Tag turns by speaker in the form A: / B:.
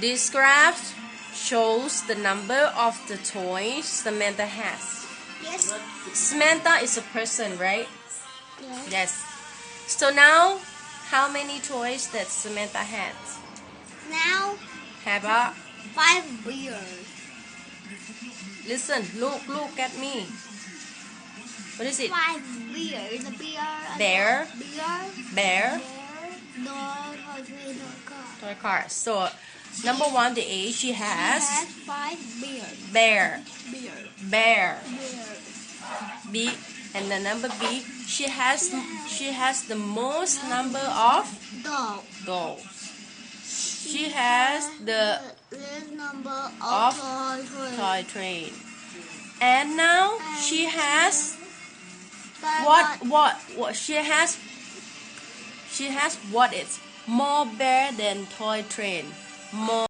A: This graph shows the number of the toys Samantha has.
B: Yes.
A: Samantha is a person, right?
B: Yes.
A: Yes. So now, how many toys that Samantha has?
B: Now
A: Have a
B: five beers.
A: listen, look, look at me. What is it?
B: Five beers. The beer.
A: Bear.
B: Beer.
A: Bear.
B: Bear. No, no, car.
A: So, number one, the A, she
B: She
A: has
B: has five beers.
A: bear,
B: Beer.
A: bear.
B: Beer.
A: B, and the number B, she has she has the most number of
B: Dog.
A: dolls. She has the
B: This number
A: Of
B: of toy train.
A: toy train. And now she has what what what she has she has what is more bear than toy train. More